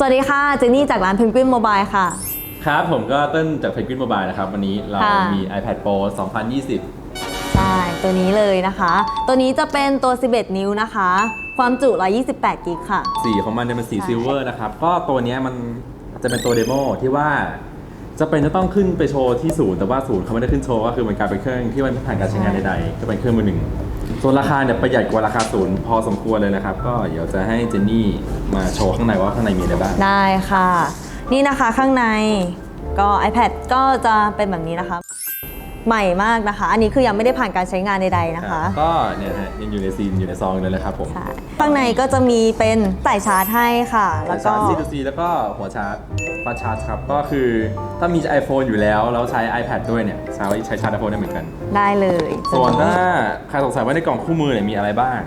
สวัสดีค่ะ เจนนี่จากร้านเพนกวินโมบายค่ะ ครับ ผมก็เต้นจากเพนกวินโมบายนะครับ วันนี้เราค่ะ มี iPad Pro 2020 ใช่ตัวนี้เลยนะคะ ตัวนี้จะเป็นตัว 11 นิ้วนะคะ ความจุ 128 กิกค่ะ สีของมันเนี่ยเป็นสีใช่ ซิลเวอร์นะครับ ก็ตัวเนี้ยมันจะเป็นตัวเดโมที่ว่า จะเป็นจะต้องขึ้นไปโชว์ที่ศูนย์แต่ว่าศูนย์เขาไม่ได้ขึ้นโชว์ก็คือมันกลายเป็นเครื่องที่มันไม่ผ่านการใช้งานใดๆก็เป็นเครื่องมือหนึ่งส่วนราคาเนี่ยประหยัดกว่าราคาศูนย์พอสมควรเลยนะครับ ก็เดี๋ยวจะให้เจนนี่มาโชว์ข้างในว่าข้างในมีอะไรบ้างได้ค่ะ นี่นะคะข้างในก็ iPad ก็จะเป็นแบบนี้นะคะใหม่มากนะคะ อันนี้คือยังไม่ได้ผ่านการใช้งานใดๆนะคะ ก็เนี่ยฮะยังอยู่ในซีนอยู่ในซองเลยนะครับผมใช่ข้างในก็จะมีเป็นสายชาร์จให้ค่ะ แล้วก็ชาร์จ C2C แล้วก็หัวชาร์จ ฟาสชาร์จครับ ก็คือถ้ามี iPhone อยู่แล้ว แล้วใช้ iPad ด้วยเนี่ยสามารถใช้ชาร์จ iPhone ได้เหมือนกัน ได้เลยส่วนถ้าใครสงสัยว่าในกล่องคู่มือเนี่ยมีอะไรบ้าง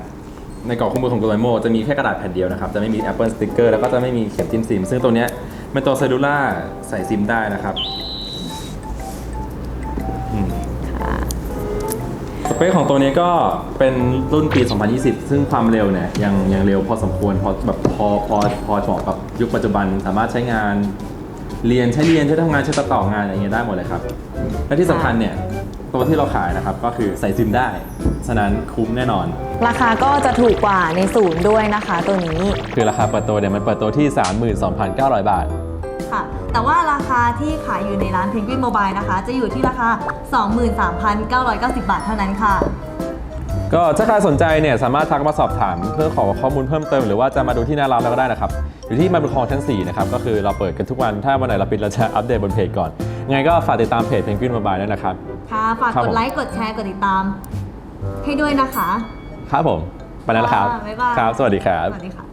ในกล่องคู่มือของ Doraemon จะมีแค่กระดาษแผ่นเดียวนะครับ จะไม่มี Apple Sticker แล้วก็จะไม่มีเข็มจิ้มซิม ซึ่งตัวเนี้ยเป็นตัว Cellular ใส่ซิมได้นะครับ เปคของตัวนี้ก็เป็นรุ่นปี 2020 ซึ่งความเร็วเนี่ยยังยังเร็วพอสมควรพอแบบพอพอพอเหมาะกับยุคปัจจุบันสามารถใช้งานเรียนใช้เรียนใช้ทำงานใช้ตัดต่องานอะไรอย่างเงี้ยได้หมดเลยครับ และที่สำคัญเนี่ยตัวที่เราขายนะครับก็คือใส่ซิมได้ ฉะนั้นคุ้มแน่นอน ราคาก็จะถูกกว่าในศูนย์ด้วยนะคะ ตัวนี้ คือราคาเปิดตัวเนี่ยมันเปิดตัวที่ 32,900 บาท ค่ะ แต่ว่าราคาที่ขายอยู่ในร้าน Penguin Mobile นะคะ จะอยู่ที่ราคา 23,990 บาทเท่านั้นค่ะ ก็ถ้าใครสนใจเนี่ยสามารถทักมาสอบถามเพื่อขอข้อมูลเพิ่มเติมหรือว่าจะมาดูที่หน้าร้านเราก็ได้นะครับ อยู่ที่มาบุญคลองชั้น4นะครับก็คือเราเปิดกันทุกวันถ้าวันไหนเราปิดเราจะอัปเดตบนเพจก่อนไงก็ฝากติดตามเพจ Penguin Mobile ด้วยนะครับ ค่ะ ฝากครับกผดม ไลค์ กดแชร์ กดติดตาม ให้ด้วยนะคะ ครับผมไปแล้วนะครับ ค่ะบ๊ายบาย ครับ สวัสดีครับ สวัสดีค่ะ